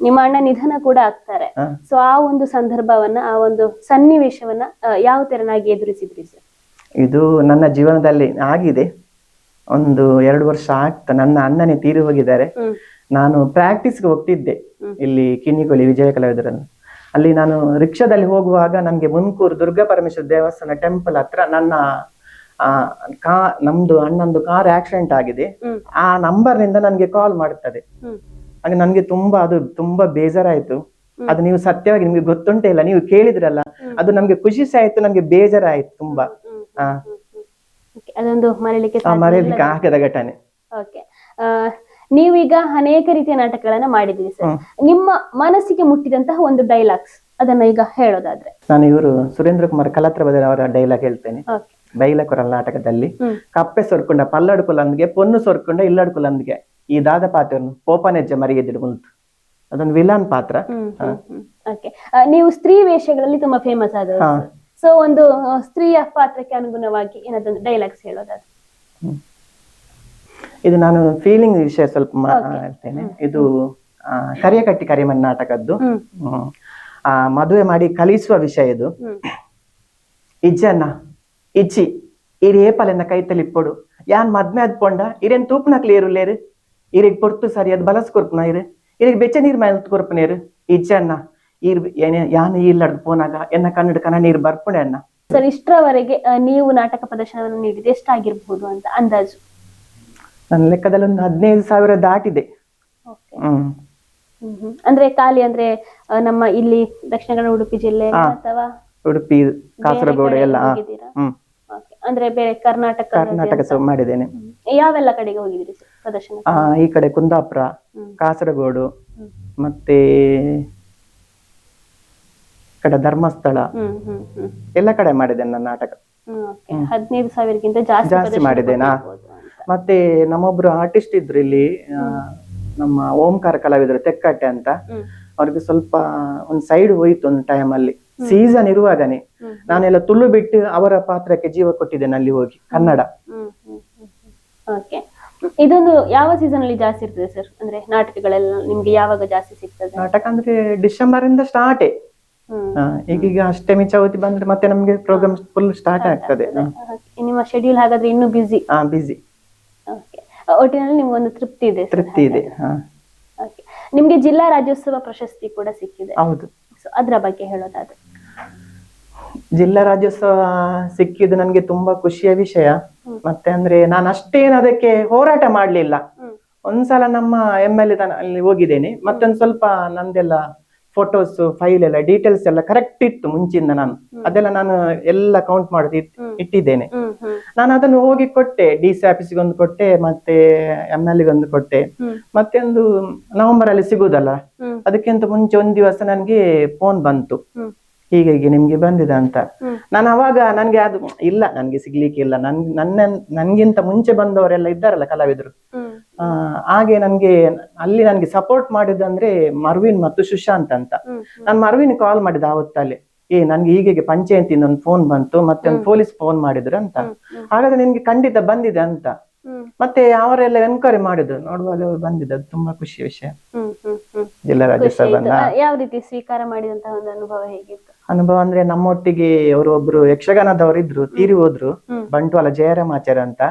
ನಿಮ್ಮ ಅಣ್ಣ ನಿಧನ ಕೂಡ ಆಗ್ತಾರೆ. ಸೊ ಆ ಒಂದು ಸಂದರ್ಭವನ್ನ ಆ ಒಂದು ಸನ್ನಿವೇಶವನ್ನ ಯಾವ ತೆರನಾಗಿ ಎದುರಿಸಿದ್ರಿ ಸರ್? ಇದು ನನ್ನ ಜೀವನದಲ್ಲಿ ಆಗಿದೆ. ಒಂದು ಎರಡು ವರ್ಷ ಆಗ್ತಾ ನನ್ನ ಅಣ್ಣನೇ ತೀರಿ ಹೋಗಿದ್ದಾರೆ. ನಾನು ಪ್ರಾಕ್ಟೀಸ್ಗೆ ಹೋಗ್ತಿದ್ದೆ. ಇಲ್ಲಿ ಕಿನ್ನಿಗೊಳಿ ವಿಜಯ ಕಲಾವಿದರನ್ನು. ಅಲ್ಲಿ ನಾನು ರಿಕ್ಷಾದಲ್ಲಿ ಹೋಗುವಾಗ ನನಗೆ ಮುನ್ಕೂರು ದುರ್ಗಾ ಪರಮೇಶ್ವರ ದೇವಸ್ಥಾನ ಟೆಂಪಲ್ ಹತ್ರ ನನ್ನ ಆ ಕಾ ನಮ್ದು ಅಣ್ಣಂದು ಕಾರ್ ಆಕ್ಸಿಡೆಂಟ್ ಆಗಿದೆ. ಆ ನಂಬರ್ನಿಂದ ನನ್ಗೆ ಕಾಲ್ ಮಾಡ್ತದೆ. ಹ್ಮ್. ಹಾಗೆ ನನಗೆ ತುಂಬಾ ಅದು ತುಂಬಾ ಬೇಜಾರಾಯ್ತು. ಅದು ನೀವು ಸತ್ಯವಾಗಿ ನಿಮ್ಗೆ ಗೊತ್ತುಂಟೇ ಇಲ್ಲ ನೀವು ಕೇಳಿದ್ರಲ್ಲ ಅದು ನಮ್ಗೆ ಖುಷಿ ಸಹ ಆಯ್ತು ನಮ್ಗೆ ಬೇಜಾರಾಯ್ತು ತುಂಬಾ. ಅದೊಂದು ಮರೀಲಿಕ್ಕೆ ಆ ಮರೆಯಲಿಕ್ಕೆ ಆಗದ ಘಟನೆ. ಓಕೆ ನೀವೀಗ ಅನೇಕ ರೀತಿಯ ನಾಟಕಗಳನ್ನ ಮಾಡಿದ್ದೀರಿ ಸರ್ ನಿಮ್ಮ ಮನಸ್ಸಿಗೆ ಮುಟ್ಟಿದಂತಹ ಒಂದು ಡೈಲಾಗ್ಸ್ ಅದನ್ನ ಈಗ ಹೇಳೋದಾದ್ರೆ. ನಾನು ಇವರು ಸುರೇಂದ್ರ ಕುಮಾರ್ ಕಲತ್ರ ಬದಲ ಅವರ ಡೈಲಾಗ್ ಹೇಳ್ತೇನೆ. ಬೈಲ ಕೊರಲ್ ನಾಟಕದಲ್ಲಿ. ಕಪ್ಪೆ ಸೊರ್ಕೊಂಡ ಪಲ್ಲಡ್ಕುಲಂದ್ಗೆ ಪೊನ್ನು ಸೊರ್ಕೊಂಡ ಇಲ್ಲಡ್ಕುಲಂದ್ಗೆ ಈ ದಾದ ಪಾತ್ರವನ್ನು ಪೋಪನೆಜ್ಜೆ ಮರಿಗೆದ್ದಿಡು ಮುಂತು ಅದೊಂದು ವಿಲಾನ್ ಪಾತ್ರ. ನೀವು ಸ್ತ್ರೀ ವೇಷಗಳಲ್ಲಿ ತುಂಬಾ ಫೇಮಸ್ ಆದ. ಸೊ ಒಂದು ಸ್ತ್ರೀಯ ಪಾತ್ರಕ್ಕೆ ಅನುಗುಣವಾಗಿ ಏನಾದ್ರು ಡೈಲಾಗ್ಸ್ ಹೇಳೋದಾದ್ರೆ. ಇದು ನಾನು ಫೀಲಿಂಗ್ ವಿಷಯ ಸ್ವಲ್ಪ ಹೇಳ್ತೇನೆ. ಇದು ಕರಿಯ ಕರಿಯಕಟ್ಟಿ ಕರಿಮನ್ ನಾಟಕದ್ದು. ಆ ಮದುವೆ ಮಾಡಿ ಕಲಿಸುವ ವಿಷಯ ಇದು. ಇಜ್ಜನ್ನ ಇಜ್ಜಿ ಇರಿ ಏಪಲೆನ್ನ ಕೈ ಇಪ್ಪಡು. ಯಾನ್ ಮದ್ಮೆ ಅದ್ಪೊಂಡ ಇರೇನ್ ತೂಪ್ನಕ್ಲಿ ಏರುಲೇರು ಇರಿಗ್ ಪೊರ್ತು ಸರಿ ಅದ್ ಬಲಸ್ ಕೊರ್ಪುನ ಇರು ಇರಿಗ್ ಬೆಚ್ಚ ನೀರ್ ಮೇಲೆ ಕೊರ್ಪನೇರು ಇಜ್ಜನ್ನ ಇರ್ ಏನೇ ಯಾನ್ ಇಲ್ಲಡ್ ಪೋನಾಗ ಎನ್ನ ಕನ್ನಡ ಕನ್ನ ನೀರ್ ಬರ್ಪಣೆ ಅನ್ನ? ಸರ್ ಇಷ್ಟರವರೆಗೆ ನೀವು ನಾಟಕ ಪ್ರದರ್ಶನವನ್ನು ನೀಡಿದ್ರೆ ಎಷ್ಟಾಗಿರ್ಬಹುದು ಅಂತ ಅಂದಾಜು? ನನ್ನ ಲೆಕ್ಕದಲ್ಲಿ ಒಂದು ಹದಿನೈದು ಸಾವಿರ ದಾಟಿದೆ. ಹ್ಮ್. ಅಂದ್ರೆ ಖಾಲಿ ಅಂದ್ರೆ ನಮ್ಮ ಇಲ್ಲಿ ದಕ್ಷಿಣ ಕನ್ನಡ ಉಡುಪಿ ಜಿಲ್ಲೆ ಹಾ. ಅಥವಾ ಉಡುಪಿ ಕಾಸರಗೋಡು ಬೇರೆ ಎಲ್ಲ ಕಡೆ ಆ, ಹೋಗಿದ್ದೀರಾ? ಹ್ಮ್ Okay. ಅಂದ್ರೆ ಬೇರೆ ಕರ್ನಾಟಕ ಕರ್ನಾಟಕ ಸಹ ಮಾಡಿದ್ದೇನೆ ಹ್ಮ್. ಯಾವೆಲ್ಲ ಕಡೆಗೆ ಹೋಗಿದ್ರಿ ಸರ್ ಪ್ರದರ್ಶನ ಆ ಈ ಕಡೆ ಕುಂದಾಪುರ ಹ್ಮ್. ಕಾಸರಗೋಡು ಹ್ಮ್. ಮತ್ತೆ ಈ ಕಡೆ ಧರ್ಮಸ್ಥಳ ಹ್ಮ್ ಹ್ಮ್ ಹ್ಮ್ ಎಲ್ಲ ಕಡೆ ಮಾಡಿದ್ದೇನೆ ನನ್ನ ನಾಟಕ ಹ್ಮ್ okay. ಹದಿನೈದು ಸಾವಿರಕ್ಕಿಂತ ಜಾಸ್ತಿ ಜಾಸ್ತಿ ಪ್ರದರ್ಶನ ಮಾಡಿದ್ದೇನಾ? ಕೊಟ್ಟಿರ್ಬೋದು ಅಂತ. ಮತ್ತೆ ನಮ್ಮೊಬ್ರು ಆರ್ಟಿಸ್ಟ್ ಇದ್ರು ಇಲ್ಲಿ ಆ, ನಮ್ಮ ಓಂಕಾರ ಕಲಾವಿದರು ತೆಕ್ಕಟ್ಟೆ ಅಂತ ಅವ್ರಿಗೆ ಸ್ವಲ್ಪ ಒಂದು ಸೈಡ್ ಹೋಯ್ತು ಒಂದು ಟೈಮ್ ಅಲ್ಲಿ. ಸೀಸನ್ ಇರುವಾಗನೇ. ನಾನೆಲ್ಲ ತುಳು ಬಿಟ್ಟು ಅವರ ಪಾತ್ರಕ್ಕೆ ಜೀವ ಕೊಟ್ಟಿದ್ದೇನೆ ಅಲ್ಲಿ ಹೋಗಿ ಕನ್ನಡ. ಓಕೆ ಇದೊಂದು ಯಾವ ಸೀಸನ್ ಅಲ್ಲಿ ಜಾಸ್ತಿ ಇರ್ತದೆ ಸರ್ ಅಂದ್ರೆ ನಾಟಕಗಳೆಲ್ಲ ನಿಮ್ಗೆ ಯಾವಾಗ ಜಾಸ್ತಿ ಸಿಗ್ತದೆ? ನಾಟಕ ಅಂದ್ರೆ ಡಿಸೆಂಬರ್ ಇಂದ ಸ್ಟಾರ್ಟೇ ಈಗೀಗ ಅಷ್ಟಮಿ ಚೌತಿ ಬಂದ್ರೆ ಮತ್ತೆ ನಮ್ಗೆ ಪ್ರೋಗ್ರಾಮ್ ಫುಲ್ ಸ್ಟಾರ್ಟ್ ಆಗ್ತದೆ. ನಿಮ್ಮ ಶೆಡ್ಯೂಲ್ ಹಾಗಾದ್ರೆ ಇನ್ನು ಬಿಸಿ ಹಾ ಬಿಸಿ ಓಕೆ ಒಟ್ಟಿನಲ್ಲಿ ನಿಮ್ಗೊಂದು ತೃಪ್ತಿ ಇದೆ sir. ತೃಪ್ತಿ ಇದೆ ಹಾ. Okay. ನಿಮ್ಗೆ ಜಿಲ್ಲಾ ರಾಜ್ಯೋತ್ಸವ ಪ್ರಶಸ್ತಿ ಕೂಡ ಸಿಕ್ಕಿದೆ. ಹೌದು. ಅದ್ರ ಬಗ್ಗೆ ಹೇಳೋದಾದ್ರೆ. ಜಿಲ್ಲಾ ರಾಜ್ಯೋತ್ಸವ ಸಿಕ್ಕಿದ್ದು ನನಗೆ ತುಂಬಾ ಖುಷಿಯ ವಿಷಯ. ಮತ್ತೆ ಅಂದ್ರೆ ನಾನು ಅಷ್ಟೇನು ಅದಕ್ಕೆ ಹೋರಾಟ ಮಾಡ್ಲಿಲ್ಲ. ಹ್ಮ್. ಒಂದ್ಸಲ ನಮ್ಮ ಎಂ ಎಲ್ ಎ ಅಲ್ಲಿ ಹೋಗಿದ್ದೇನೆ. ಮತ್ತೊಂದು ಸ್ವಲ್ಪ ನಂದೆಲ್ಲ ಫೋಟೋಸ್ ಫೈಲ್ ಎಲ್ಲ ಡೀಟೇಲ್ಸ್ ಎಲ್ಲ ಕರೆಕ್ಟ್ ಇತ್ತು ಮುಂಚಿಂದ ನಾನು. ಅದೆಲ್ಲ ನಾನು ಎಲ್ಲ ಕೌಂಟ್ ಮಾಡಿ ಹ್ಮ್. ಇಟ್ಟಿದ್ದೇನೆ. ನಾನು ಅದನ್ನು ಹೋಗಿ ಕೊಟ್ಟೆ ಡಿ ಸಿ ಆಫೀಸ್ಗೆ ಒಂದು ಕೊಟ್ಟೆ ಮತ್ತೆ ಎಂ ಎಲ್ ಒಂದು ಕೊಟ್ಟೆ. ಮತ್ತೆ ಒಂದು ನವೆಂಬರ್ ಅಲ್ಲಿ ಸಿಗುದಲ್ಲ? ಅದಕ್ಕಿಂತ ಮುಂಚೆ ಒಂದ್ ದಿವಸ ನನಗೆ ಫೋನ್ ಬಂತು. ಹೀಗೆ ಹೀಗೆ ನಿಮ್ಗೆ ಬಂದಿದೆ ಅಂತ. ನಾನು ಅವಾಗ ನನ್ಗೆ ಅದು ಇಲ್ಲ ನನ್ಗೆ ಸಿಗ್ಲಿಕ್ಕೆ ಇಲ್ಲ. ನನ್ ನನ್ನ ನನ್ಗಿಂತ ಮುಂಚೆ ಬಂದವರೆಲ್ಲ ಇದ್ದಾರಲ್ಲ ಕಲಾವಿದರು. ಹಾಗೆ ನನ್ಗೆ ಅಲ್ಲಿ ನನ್ಗೆ ಸಪೋರ್ಟ್ ಮಾಡಿದಂದ್ರೆ ಮರ್ವಿನ್ ಮತ್ತು ಸುಶಾಂತ್ ಅಂತ. ನಾನು ಮರ್ವಿನ್ ಕಾಲ್ ಮಾಡಿದ ಆವತ್ತಲ್ಲಿ. ಏ ನನ್ಗೆ ಹೀಗೆ ಪಂಚಾಯತಿಯಿಂದ ಒಂದು ಫೋನ್ ಬಂತು ಮತ್ತೆ ಒಂದು ಪೊಲೀಸ್ ಫೋನ್ ಮಾಡಿದ್ರು ಅಂತ ಹಾಗಾದ್ರೆ ನಿನ್ಗೆ ಖಂಡಿತ ಬಂದಿದೆ ಅಂತ. ಮತ್ತೆ ಅವರೆಲ್ಲ ಎನ್ಕ್ವೈರಿ ಮಾಡಿದ್ರು. ನೋಡುವ ಅವ್ರು ಬಂದಿದ್ದು. ಅದು ತುಂಬಾ ಖುಷಿ ವಿಷಯ. ಹ್ಮ್ ಹ್ಮ್ ಹ್ಮ್. ಜಿಲ್ಲಾ ಖುಷಿ ರಾಜ್ಯೋತ್ಸವನ ಆಯ್ತು. ಯಾವ ರೀತಿ ಸ್ವೀಕಾರ ಮಾಡಿದಂತ ಒಂದು ಅನುಭವ ಹೇಗಿತ್ತು? ಅನುಭವ ಅಂದ್ರೆ ನಮ್ಮೊಟ್ಟಿಗೆ ಅವರು ಒಬ್ರು ಯಕ್ಷಗಾನದವರು ಇದ್ರು ತೀರಿ ಹೋದ್ರು. ಬಂಟ್ವಾಳ ಜಯರಾಮ್ ಆಚಾರ್ಯ ಅಂತ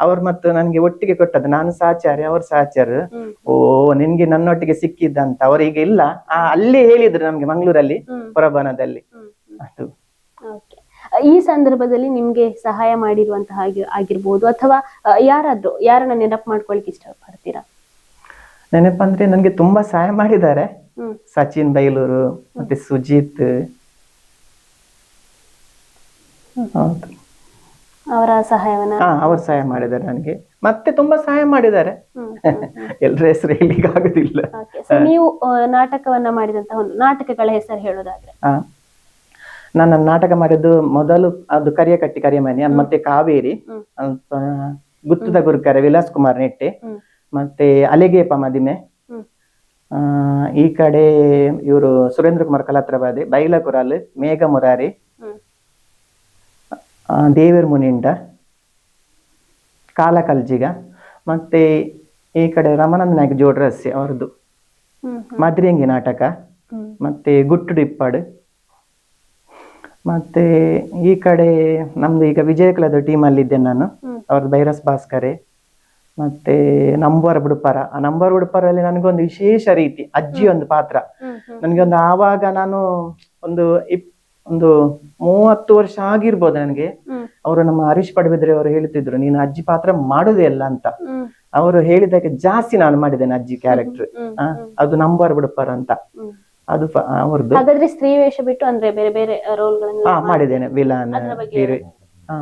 ಅವ್ರು ಮತ್ತು ನನ್ಗೆ ಒಟ್ಟಿಗೆ ಕೊಟ್ಟದ್ದು. ನಾನು ಸಾಚಾರ್ಯ ಅವ್ರು ಸಹ ಆಚಾರ್ಯ ಓ ನಿನ್ಗೆ ನನ್ನೊಟ್ಟಿಗೆ ಸಿಕ್ಕಿದ್ದಂತ. ಅವ್ರಿಗೆ ಇಲ್ಲ. ಅಲ್ಲಿ ಹೇಳಿದ್ರು ನಮ್ಗೆ ಮಂಗ್ಳೂರಲ್ಲಿ ಪುರಭವನದಲ್ಲಿ ಅದು. ಈ ಸಂದರ್ಭದಲ್ಲಿ ನಿಮ್ಗೆ ಸಹಾಯ ಮಾಡಿರುವಂತಹ ಆಗಿ- ಆಗಿರ್ಬೋದು ಅಥವಾ ಯಾರಾದ್ರೂ ಯಾರನ್ನ ನೆನಪು ಮಾಡ್ಕೊಳ್ಲಿಕ್ಕೆ ಇಷ್ಟಪಡ್ತೀರಾ? ನೆನಪಂದ್ರೆ ನನ್ಗೆ ತುಂಬಾ ಸಹಾಯ ಮಾಡಿದ್ದಾರೆ. ಸಚಿನ್ ಬೈಲೂರು ಮತ್ತೆ ಸುಜಿತ್. ಅವರ ಸಹಾಯವನ್ನ? ಅವ್ರು ಸಹಾಯ ಮಾಡಿದ್ದಾರೆ ನನಗೆ. ಮತ್ತೆ ತುಂಬಾ ಸಹಾಯ ಮಾಡಿದ್ದಾರೆ. <laughs> ಎಲ್ರ ಹೆಸರು ಹೇಳಿಕ್ಕೆ ಆಗುದಿಲ್ಲ. ನೀವು ನಾಟಕವನ್ನ ಮಾಡಿದಂತಹ ಒಂದು ನಾಟಕಗಳ ಹೆಸರು ಹೇಳೋದಾದ್ರೆ. ನಾನು ನಾಟಕ ಮಾಡಿದ್ದು ಮೊದಲು ಅದು ಕರಿಯಕಟ್ಟಿ ಕರಿಯಮನೆ ಮತ್ತೆ ಕಾವೇರಿ ಗುತ್ತದ ಗುರುಕರ ವಿಲಾಸ್ ಕುಮಾರ್ ನೆಟ್ಟೆ ಮತ್ತೆ ಅಲೆಗೇಪ ಮದಿಮೆ ಆ, ಈ ಕಡೆ ಇವರು ಸುರೇಂದ್ರ ಕುಮಾರ್ ಕಲಾತ್ರವಾದಿ ಬೈಲಕುರಾಲ್ ಮೇಘ ಮುರಾರಿ ದೇವರ್ ಮುನಿಂಡ ಕಾಲ ಕಲ್ಜಿಗ ಮತ್ತೆ ಈ ಕಡೆ ರಮಾನಂದ ನಾಯಕ್ ಜೋಡ್ರಸ್ಸಿ ಅವ್ರದ್ದು ಮದ್ರಿಂಗಿ ನಾಟಕ ಮತ್ತೆ ಗುಟ್ಟು ಡಿಪ್ಪಾಡು ಮತ್ತೆ ಈ ಕಡೆ ನಮ್ದು ಈಗ ವಿಜಯ ಟೀಮ್ ಅಲ್ಲಿ ಇದ್ದೆ ನಾನು. ಅವ್ರದ್ದು ಭೈರಸ್ ಭಾಸ್ಕರೆ. ಮತ್ತೆ ನಂಬರ್ ಬುಡುಪರ ಆ ನಂಬರ್ ಬುಡುಪರಲ್ಲಿ ನನಗೊಂದು ವಿಶೇಷ ರೀತಿ ಅಜ್ಜಿ ಒಂದು ಪಾತ್ರ. ನನಗೆ ಒಂದು ಆವಾಗ ನಾನು ಒಂದು ಇಪ್ ಒಂದು ಮೂವತ್ತು ವರ್ಷ ಆಗಿರ್ಬೋದು ನನಗೆ. ಅವರು ನಮ್ಮ ಹರೀಶ್ ಪಡಬಿದ್ರೆ ಅವರು ಹೇಳ್ತಿದ್ರು ನೀನು ಅಜ್ಜಿ ಪಾತ್ರ ಮಾಡುದೇ ಇಲ್ಲ ಅಂತ. ಅವರು ಹೇಳಿದಾಗ ಜಾಸ್ತಿ ನಾನು ಮಾಡಿದ್ದೇನೆ ಅಜ್ಜಿ ಕ್ಯಾರೆಕ್ಟರ್ ಅದು ನಂಬರ್ ಬಿಡುಪರ್ ಅಂತ. ಅದು ಅವ್ರದ್ದು ಹಾಗಾದ್ರೆ ಸ್ತ್ರೀ ವೇಷ ಬಿಟ್ಟು ಅಂದ್ರೆ ಬೇರೆ ಬೇರೆ ರೋಲ್ ಗಳನ್ನ ಹಾ ಮಾಡಿದ್ದೇನೆ ವಿಲನ್ ಅದ್ರ ಬಗ್ಗೆ ಬೇರೆ ಹಾ.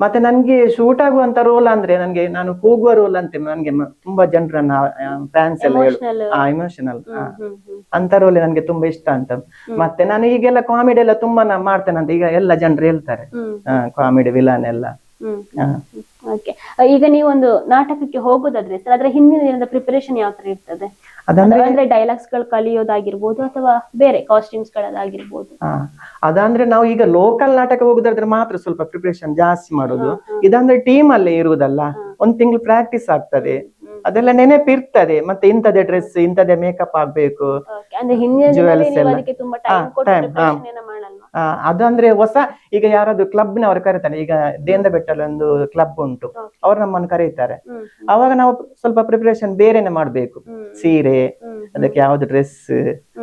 ಮತ್ತೆ ನನ್ಗೆ ಶೂಟ್ ಆಗುವಂತ ರೋಲ್ ಅಂದ್ರೆ ನನ್ಗೆ ನಾನು ಕೂಗುವ ರೋಲ್ ಅಂತ ನನ್ಗೆ ಮ- ತುಂಬಾ ಜನರನ್ನ ಫ್ಯಾನ್ಸ್ ಎಲ್ಲ ಹೇಳು. ಎಮೋಷನಲ್ ಇಮೋಷನಲ್ ಅಂತ ರೋಲ್ ನನ್ಗೆ ತುಂಬಾ ಇಷ್ಟ ಅಂತ. ಮತ್ತೆ ನಾನು ಈಗೆಲ್ಲ ಕಾಮಿಡಿ ಎಲ್ಲ ತುಂಬಾ ನಾ ಮಾಡ್ತೇನೆ ಅಂತ ಈಗ ಎಲ್ಲ ಜನರು ಹೇಳ್ತಾರೆ. ಹ್ಮ್. ಕಾಮಿಡಿ ವಿಲನ್ ಎಲ್ಲ. ಓಕೆ ಈಗ ನೀವು ಒಂದು ನಾಟಕಕ್ಕೆ ಹೋಗೋದಾದ್ರೆ ಸರ್ ಅದ್ರ ಹಿಂದಿನ ದಿನದ ಪ್ರಿಪರೇಷನ್ ಯಾವ ತರ ಇರ್ತದೆ? ಅದಂದ್ರೆ ಡೈಲಾಗ್ಸ್ಗಳು ಕಲಿಯೋದಾಗಿರ್ಬೋದು ಅಥವಾ ಬೇರೆ ಕಾಸ್ಟ್ಯೂಮ್ಸ್ ಗಳದಾಗಿರ್ಬೋದು ಅದಂದ್ರೆ ನಾವು ಈಗ ಲೋಕಲ್ ನಾಟಕ ಹೋಗುದಾದ್ರೆ ಮಾತ್ರ ಸ್ವಲ್ಪ ಪ್ರಿಪರೇಷನ್ ಜಾಸ್ತಿ ಮಾಡೋದು. ಇದಂದ್ರೆ ಟೀಮ್ ಅಲ್ಲೇ ಇರುವುದಲ್ಲ ಒಂದ್ ತಿಂಗಳು ಪ್ರಾಕ್ಟೀಸ್ ಆಗ್ತದೆ. ಅದೆಲ್ಲ ನೆನಪಿರ್ತದೆ. ಮತ್ತೆ ಇಂಥದೇ ಡ್ರೆಸ್ ಇಂಥದೇ ಮೇಕಪ್ ಆಗ್ಬೇಕು. ಜುವೆಲ್ಸ್ ಅಂದ್ರೆ ಹಿಂದಿನ ಅದಂದ್ರೆ ಹೊಸ ಈಗ ಯಾರಾದ್ರೂ ಕ್ಲಬ್ನವರು ಕರೀತಾರೆ ಈಗ ದೇಂದ ಬೆಟ್ಟಲ್ಲಿ ಒಂದು ಕ್ಲಬ್ ಉಂಟು. ಅವ್ರು ನಮ್ಮನ್ನು ಕರೀತಾರೆ. ಅವಾಗ ನಾವು ಸ್ವಲ್ಪ ಪ್ರಿಪರೇಷನ್ ಬೇರೆನೆ ಮಾಡ್ಬೇಕು. ಸೀರೆ ಅದಕ್ಕೆ ಯಾವ್ದು ಡ್ರೆಸ್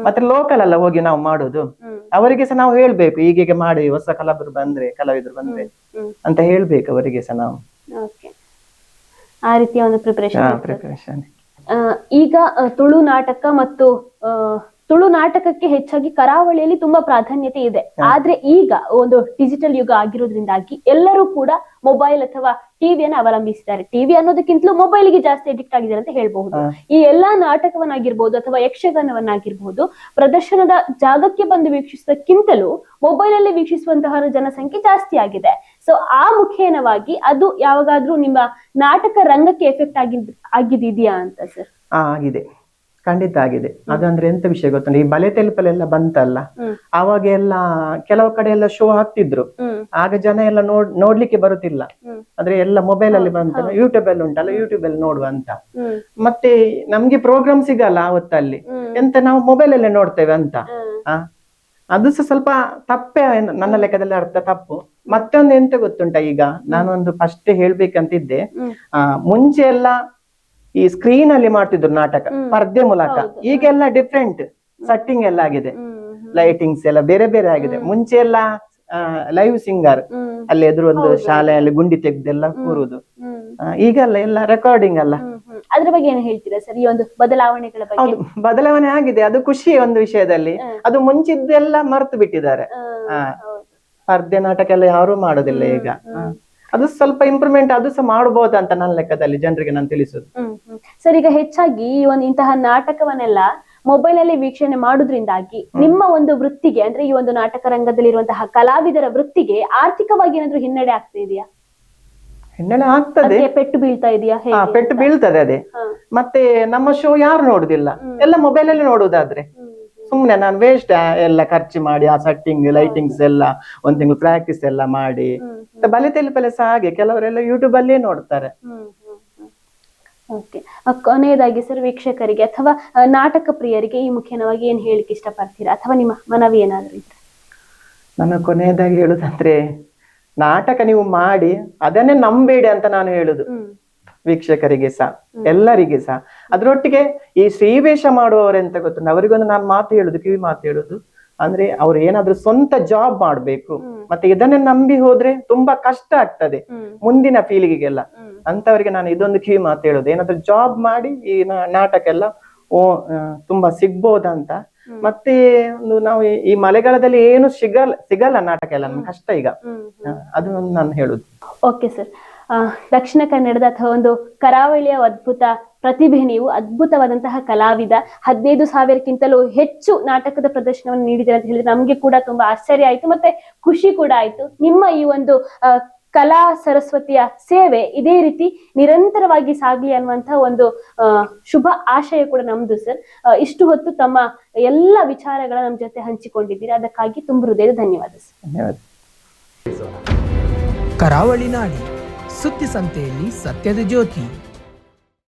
ಮತ್ತೆ ಲೋಕಲ್ ಅಲ್ಲ ಹೋಗಿ ನಾವು ಮಾಡುದು. ಅವರಿಗೆ ಸಹ ನಾವು ಹೇಳ್ಬೇಕು ಈಗೀಗ ಮಾಡಿ ಹೊಸ ಕಲಾವಿದರು ಬಂದ್ರೆ ಕಲಾವಿದರು ಬಂದ್ರೆ ಅಂತ ಹೇಳ್ಬೇಕು ಅವರಿಗೆ ಸಹ ನಾವು. ಆ ರೀತಿಯ ಒಂದು ಪ್ರಿಪರೇಷನ್ ಈಗ ತುಳು ನಾಟಕ ಮತ್ತು ತುಳು ನಾಟಕಕ್ಕೆ ಹೆಚ್ಚಾಗಿ ಕರಾವಳಿಯಲ್ಲಿ ತುಂಬಾ ಪ್ರಾಧಾನ್ಯತೆ ಇದೆ. ಆದ್ರೆ ಈಗ ಒಂದು ಡಿಜಿಟಲ್ ಯುಗ ಆಗಿರೋದ್ರಿಂದಾಗಿ ಎಲ್ಲರೂ ಕೂಡ ಮೊಬೈಲ್ ಅಥವಾ ಟಿವಿಯನ್ನು ಅವಲಂಬಿಸಿದ್ದಾರೆ. ಟಿವಿ ಅನ್ನೋದಕ್ಕಿಂತಲೂ ಮೊಬೈಲ್ಗೆ ಜಾಸ್ತಿ ಅಡಿಕ್ಟ್ ಆಗಿದ್ದಾರೆ ಅಂತ ಹೇಳ್ಬಹುದು. ಈ ಎಲ್ಲಾ ನಾಟಕವನ್ನಾಗಿರ್ಬೋದು ಅಥವಾ ಯಕ್ಷಗಾನವನ್ನಾಗಿರ್ಬಹುದು ಪ್ರದರ್ಶನದ ಜಾಗಕ್ಕೆ ಬಂದು ವೀಕ್ಷಿಸೋದಕ್ಕಿಂತಲೂ ಮೊಬೈಲ್ ಅಲ್ಲಿ ವೀಕ್ಷಿಸುವಂತಹ ಜನಸಂಖ್ಯೆ ಜಾಸ್ತಿ ಆಗಿದೆ. ಸೊ ಆ ಮುಖೇನವಾಗಿ ಅದು ಯಾವಾಗಾದ್ರೂ ನಿಮ್ಮ ನಾಟಕ ರಂಗಕ್ಕೆ ಎಫೆಕ್ಟ್ ಆಗಿದ್ ಆಗಿದೆಯಾ ಅಂತ ಸರ್ ಆಗಿದೆ. ಖಂಡಿತ ಆಗಿದೆ ಅದಂದ್ರೆ ಎಂತ ವಿಷಯ ಗೊತ್ತುಂಟು? ಈ ಬಲೆ ತೆಲುಪಲೆಲ್ಲ ಬಂತಲ್ಲ. ಆವಾಗ ಎಲ್ಲ ಕೆಲವು ಕಡೆ ಎಲ್ಲ ಶೋ ಹಾಕ್ತಿದ್ರು. ಆಗ ಜನ ಎಲ್ಲ ನೋಡ್ ನೋಡ್ಲಿಕ್ಕೆ ಬರುತ್ತಿಲ್ಲ. ಅಂದ್ರೆ ಎಲ್ಲ ಮೊಬೈಲ್ ಅಲ್ಲಿ ಬಂತಲ್ಲ ಯೂಟ್ಯೂಬ್ ಅಲ್ಲಿ ಉಂಟಲ್ಲ ಯೂಟ್ಯೂಬ್ ಅಲ್ಲಿ ನೋಡುವ ಅಂತ. ಮತ್ತೆ ನಮ್ಗೆ ಪ್ರೋಗ್ರಾಮ್ ಸಿಗಲ್ಲ ಅವತ್ತಲ್ಲಿ ಹ್ಮ್. ಎಂತ ನಾವು ಮೊಬೈಲ್ ಅಲ್ಲೇ ನೋಡ್ತೇವೆ ಅಂತ. ಅದು ಸಹ ಸ್ವಲ್ಪ ತಪ್ಪೇ ನನ್ನ ಲೆಕ್ಕದಲ್ಲಿ ಅರ್ಥ ತಪ್ಪು. ಮತ್ತೊಂದು ಎಂತ ಗೊತ್ತುಂಟ ಈಗ? ನಾನೊಂದು ಫಸ್ಟ್ ಹೇಳ್ಬೇಕಂತಿದ್ದೆ. ಮುಂಚೆ ಎಲ್ಲ ಈ ಸ್ಕ್ರೀನ್ ಅಲ್ಲಿ ಮಾಡ್ತಿದ್ರು ನಾಟಕ ಪರ್ದೆ ಮೂಲಕ. ಈಗೆಲ್ಲ ಡಿಫ್ರೆಂಟ್ ಸೆಟ್ಟಿಂಗ್ ಎಲ್ಲ ಆಗಿದೆ. ಲೈಟಿಂಗ್ಸ್ ಎಲ್ಲ ಬೇರೆ ಬೇರೆ ಆಗಿದೆ. ಮುಂಚೆ ಎಲ್ಲ ಲೈವ್ ಸಿಂಗರ್ ಅಲ್ಲಿ ಎದುರು ಒಂದು ಶಾಲೆಯಲ್ಲಿ ಗುಂಡಿ ತೆಗ್ದೆಲ್ಲ ಕೂರುದು ಈಗ ಈಗೆಲ್ಲ ಎಲ್ಲ ರೆಕಾರ್ಡಿಂಗ್ ಅಲ್ಲ. ಅದ್ರ ಬಗ್ಗೆ ಏನು ಹೇಳ್ತೀರಾ ಸರ್? ಈ ಒಂದು ಬದಲಾವಣೆಗಳ ಬಗ್ಗೆ? ಬದಲಾವಣೆ ಆಗಿದೆ. ಅದು ಖುಷಿ ಒಂದು ವಿಷಯದಲ್ಲಿ. ಅದು ಮುಂಚಿದ್ದೆಲ್ಲ ಮರ್ತು ಬಿಟ್ಟಿದ್ದಾರೆ. ಪರ್ದೆ ಸ್ಪರ್ಧೆ ನಾಟಕ ಎಲ್ಲ ಯಾರು ಮಾಡೋದಿಲ್ಲ ಈಗ. ಅದು ಸ್ವಲ್ಪ ಇಂಪ್ರೂವ್ಮೆಂಟ್ ಅದು ಸಹ ಮಾಡಬಹುದು ಅಂತ ನನ್ನ ಲೆಕ್ಕದಲ್ಲಿ ಜನರಿಗೆ ನಾನು ತಿಳಿಸುದು. ಸರ್ ಈಗ ಹೆಚ್ಚಾಗಿ ಈ ಒಂದು ಇಂತಹ ನಾಟಕವನ್ನೆಲ್ಲ ಮೊಬೈಲ್ ಅಲ್ಲಿ ವೀಕ್ಷಣೆ ಮಾಡುದ್ರಿಂದಾಗಿ ನಿಮ್ಮ ಒಂದು ವೃತ್ತಿಗೆ ಅಂದ್ರೆ ಈ ಒಂದು ನಾಟಕ ರಂಗದಲ್ಲಿ ಇರುವಂತಹ ಕಲಾವಿದರ ವೃತ್ತಿಗೆ ಆರ್ಥಿಕವಾಗಿ ಏನಾದ್ರೂ ಹಿನ್ನಡೆ ಆಗ್ತಾ ಇದೆಯಾ? ಹಿನ್ನೆಲೆ ಆಗ್ತದೆ. ಪೆಟ್ಟು ಬೀಳ್ತಾ ಇದೆಯಾ ಹಾ ಪೆಟ್ಟು ಬೀಳ್ತದೆ ಅದೇ. ಹಾ. ಮತ್ತೆ ನಮ್ಮ ಶೋ ಯಾರು ನೋಡುದಿಲ್ಲ? ಎಲ್ಲ ಮೊಬೈಲ್ ಅಲ್ಲಿ ನೋಡುದಾದ್ರೆ. ಹ್ಮ್. ಸುಮ್ನೆ ನಾನು ವೇಸ್ಟ್ ಎಲ್ಲ ಖರ್ಚು ಮಾಡಿ ಆ ಸೆಟ್ಟಿಂಗ್ ಲೈಟಿಂಗ್ಸ್ ಎಲ್ಲ ಒಂದ್ ತಿಂಗಳು ಪ್ರಾಕ್ಟೀಸ್ ಎಲ್ಲ ಮಾಡಿ. ಬಲೆ ತೆಲುಪಲೆ ಸಹ ಹಾಗೆ ಕೆಲವರೆಲ್ಲ ಯೂಟ್ಯೂಬ್ ಅಲ್ಲೇ ನೋಡ್ತಾರೆ. ಓಕೆ ಕೊನೆಯದಾಗಿ ಸರ್ ವೀಕ್ಷಕರಿಗೆ ಅಥವಾ ನಾಟಕ ಪ್ರಿಯರಿಗೆ ಈ ಮುಖ್ಯವಾಗಿ ಏನ್ ಹೇಳಿಕ್ಕೆ ಇಷ್ಟಪಡ್ತೀರಾ? ಅಥವಾ ನಿಮ್ಮ ಮನವಿ ಏನಾದ್ರು ನನ್ನ ಕೊನೆಯದಾಗಿ ಹೇಳುದಂದ್ರೆ ನಾಟಕ ನೀವು ಮಾಡಿ ಅದನ್ನೇ ನಂಬೇಡಿ ಅಂತ ನಾನು ಹೇಳುದು. ವೀಕ್ಷಕರಿಗೆ ಸಹ ಎಲ್ಲರಿಗೆ ಸಹ. ಅದರೊಟ್ಟಿಗೆ ಈ ಶ್ರೀವೇಷ ಮಾಡುವವರೆಂತ ಗೊತ್ತುಂಟು ಅವರಿಗೊಂದು ನಾನು ಮಾತು ಹೇಳುದು ಕಿವಿ ಮಾತು ಹೇಳುದು ಅಂದ್ರೆ ಅವ್ರು ಏನಾದ್ರೂ ಸ್ವಂತ ಜಾಬ್ ಮಾಡ್ಬೇಕು. ಮತ್ತೆ ಇದನ್ನೇ ನಂಬಿ ಹೋದ್ರೆ ತುಂಬಾ ಕಷ್ಟ ಆಗ್ತದೆ ಮುಂದಿನ ಫೀಲಿಗೆಲ್ಲ ಅಂತವರಿಗೆ ನಾನು ಇದೊಂದು ಕಿವಿ ಮಾತು ಹೇಳುದು ಏನಾದ್ರೂ ಜಾಬ್ ಮಾಡಿ ಈ ನಾಟಕ ಎಲ್ಲ ಓ ತುಂಬಾ ಸಿಗ್ಬೋದಂತ ಮತ್ತೆ ಒಂದು ನಾವು ಈ- ಮಳೆಗಾಲದಲ್ಲಿ ಏನು ಸಿಗಲ್ಲ ಸಿಗಲ್ಲ ನಾಟಕ ಎಲ್ಲ ನಮ್ಗೆ ಕಷ್ಟ ಈಗ. ಅದು ನಾನು ಹೇಳುದು. Okay sir. ದಕ್ಷಿಣ ಕನ್ನಡದ ಅಥವಾ ಒಂದು ಕರಾವಳಿಯ ಅದ್ಭುತ ಪ್ರತಿಭೆ ನೀವು ಅದ್ಭುತವಾದಂತಹ ಕಲಾವಿದ ಹದಿನೈದು ಸಾವಿರಕ್ಕಿಂತಲೂ ಹೆಚ್ಚು ನಾಟಕದ ಪ್ರದರ್ಶನವನ್ನು ನೀಡಿದ್ದೀರ ಅಂತ ಹೇಳಿದ್ರೆ ನಮ್ಗೆ ಕೂಡ ತುಂಬಾ ಆಶ್ಚರ್ಯ ಆಯ್ತು ಮತ್ತೆ ಖುಷಿ ಕೂಡ ಆಯ್ತು. ನಿಮ್ಮ ಈ ಒಂದು ಕಲಾ ಸರಸ್ವತಿಯ ಸೇವೆ ಇದೇ ರೀತಿ ನಿರಂತರವಾಗಿ ಸಾಗಲಿ ಅನ್ನುವಂತಹ ಒಂದು ಶುಭ ಆಶಯ ಕೂಡ ನಮ್ದು ಸರ್. ಇಷ್ಟು ಹೊತ್ತು ತಮ್ಮ ಎಲ್ಲ ವಿಚಾರಗಳ ನಮ್ಮ ಜೊತೆ ಹಂಚಿಕೊಂಡಿದ್ದೀರಿ. ಅದಕ್ಕಾಗಿ ತುಂಬ ಹೃದಯದ ಧನ್ಯವಾದ ಸರ್. ಧನ್ಯವಾದ. ಕರಾವಳಿ ನಾಡಿ. ಸುದ್ದಿ ಸಂತೆಯಲ್ಲಿ ಸತ್ಯದ ಜ್ಯೋತಿ.